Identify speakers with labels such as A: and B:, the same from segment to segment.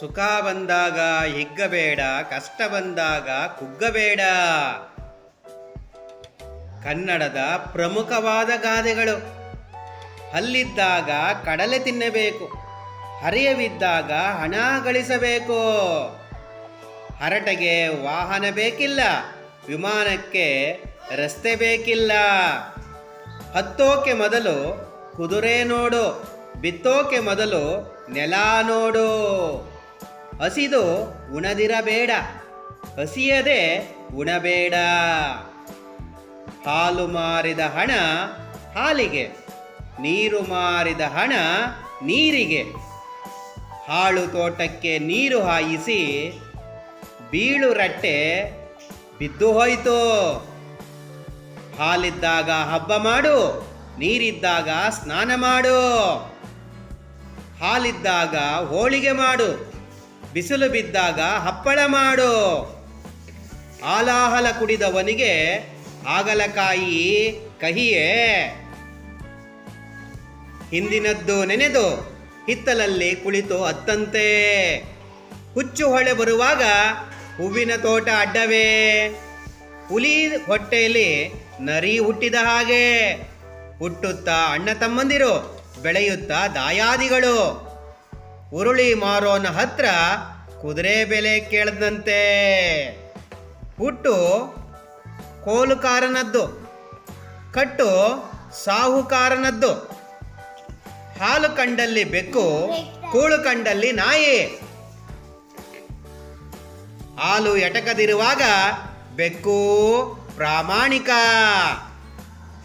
A: ಸುಖ ಬಂದಾಗ ಹಿಗ್ಗಬೇಡ ಕಷ್ಟ ಬಂದಾಗ ಕುಗ್ಗಬೇಡ ಕನ್ನಡದ ಪ್ರಮುಖವಾದ ಗಾದೆಗಳು. ಅಲ್ಲಿದ್ದಾಗ ಕಡಲೆ ತಿನ್ನಬೇಕು, ಹರಿಯವಿದ್ದಾಗ ಹಣ ಗಳಿಸಬೇಕು. ಹರಟೆಗೆ ವಾಹನ ಬೇಕಿಲ್ಲ, ವಿಮಾನಕ್ಕೆ ರಸ್ತೆ ಬೇಕಿಲ್ಲ. ಹತ್ತೋಕೆ ಮೊದಲು ಕುದುರೆ ನೋಡು, ಬಿತ್ತೋಕೆ ಮೊದಲು ನೆಲ ನೋಡು. ಹಸಿದು ಉಣದಿರಬೇಡ. ಹಸಿಯದೆ ಉಣಬೇಡ. ಹಾಲು ಮಾರಿದ ಹಣ ಹಾಲಿಗೆ, ನೀರು ಮಾರಿದ ಹಣ ನೀರಿಗೆ. ಹಾಳು ತೋಟಕ್ಕೆ ನೀರು ಹಾಯಿಸಿ ಬೀಳು ರಟ್ಟೆ ಬಿದ್ದು ಹೋಯಿತು. ಹಾಲಿದ್ದಾಗ ಹಬ್ಬ ಮಾಡು, ನೀರಿದ್ದಾಗ ಸ್ನಾನ ಮಾಡು. ಹಾಲಿದ್ದಾಗ ಹೋಳಿಗೆ ಮಾಡು. ಬಿಸಿಲು ಬಿದ್ದಾಗ ಹಪ್ಪಳ ಮಾಡು. ಆಲಾಹಲ ಕುಡಿದವನಿಗೆ ಆಗಲಕಾಯಿ ಕಹಿಯೇ. ಹಿಂದಿನದ್ದು ನೆನೆದು ಹಿತ್ತಲಲ್ಲಿ ಕುಳಿತು ಅತ್ತಂತೆ. ಹುಚ್ಚು ಹೊಳೆ ಬರುವಾಗ ಹೂವಿನ ತೋಟ ಅಡ್ಡವೇ. ಹುಲಿ ಹೊಟ್ಟೆಯಲ್ಲಿ ನರಿ ಹುಟ್ಟಿದ ಹಾಗೆ. ಹುಟ್ಟುತ್ತಾ ಅಣ್ಣ ತಮ್ಮಂದಿರು, ಬೆಳೆಯುತ್ತಾ ದಾಯಾದಿಗಳು. ಉರುಳಿ ಮಾರೋನ ಹತ್ರ ಕುದುರೆ ಬೆಲೆ ಕೇಳದಂತೆ. ಹುಟ್ಟು ಕೋಲುಕಾರನದ್ದು, ಕಟ್ಟು ಸಾಹುಕಾರನದ್ದು. ಹಾಲು ಕಂಡಲ್ಲಿ ಬೆಕ್ಕು, ಕೂಳು ಕಂಡಲ್ಲಿ ನಾಯಿ. ಹಾಲು ಎಟಕದಿರುವಾಗ ಬೆಕ್ಕು ಪ್ರಾಮಾಣಿಕ.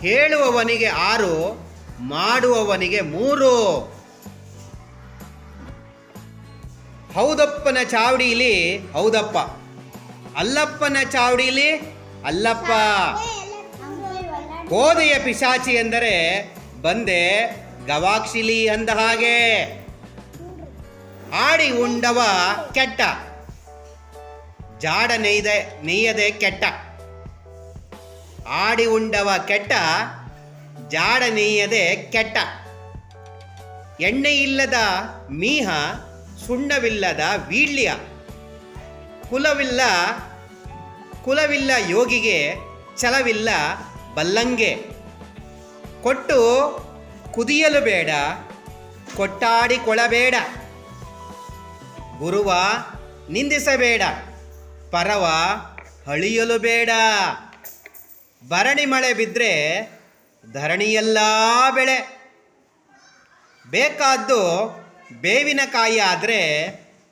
A: ಹೇಳುವವನಿಗೆ ಆರು, ಮಾಡುವವನಿಗೆ ಮೂರು. ಹೌದಪ್ಪನ ಚಾವಡಿಲಿ ಹೌದಪ್ಪ. ಅಲ್ಲಪ್ಪನ ಚಾವಡಿಲಿ ಅಲ್ಲಪ್ಪ. ಗೋದೆಯ ಪಿಶಾಚಿ ಎಂದರೆ ಬಂದೆ ಗವಾಕ್ಷಿಲಿ ಅಂದ ಹಾಗೆ. ಆಡಿ ಉಂಡವ ಕೆಟ್ಟ. ಜಾಡ ನೇಯ್ದೆ ನೆಯ್ಯದೆ ಕೆಟ್ಟ. ಆಡಿ ಉಂಡವ ಕೆಟ್ಟ, ಜಾಡ ನೆಯ್ಯದೆ ಕೆಟ್ಟ. ಎಣ್ಣೆ ಇಲ್ಲದ ಮೀಹ ಸುಣ್ಣವಿಲ್ಲದ ವೀಳ್ಯ, ಕುಲವಿಲ್ಲ ಕುಲವಿಲ್ಲ ಯೋಗಿಗೆ, ಛಲವಿಲ್ಲ ಬಲ್ಲಂಗೆ. ಕೊಟ್ಟು ಕುದಿಯಲು ಬೇಡ, ಕೊಟ್ಟಾಡಿಕೊಳ್ಳಬೇಡ. ಗುರುವ ನಿಂದಿಸಬೇಡ, ಪರವ ಹಳಿಯಲು ಬೇಡ. ಭರಣಿ ಮಳೆ ಬಿದ್ದರೆ ಧರಣಿಯೆಲ್ಲ ಬೆಳೆ. ಬೇಕಾದ್ದು ಬೇವಿನಕಾಯಿ ಆದರೆ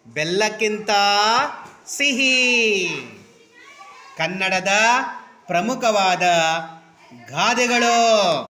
A: ಬೆಲ್ಲಕ್ಕಿಂತ ಸಿಹಿ. ಕನ್ನಡದ ಪ್ರಮುಖವಾದ ಗಾದೆಗಳು.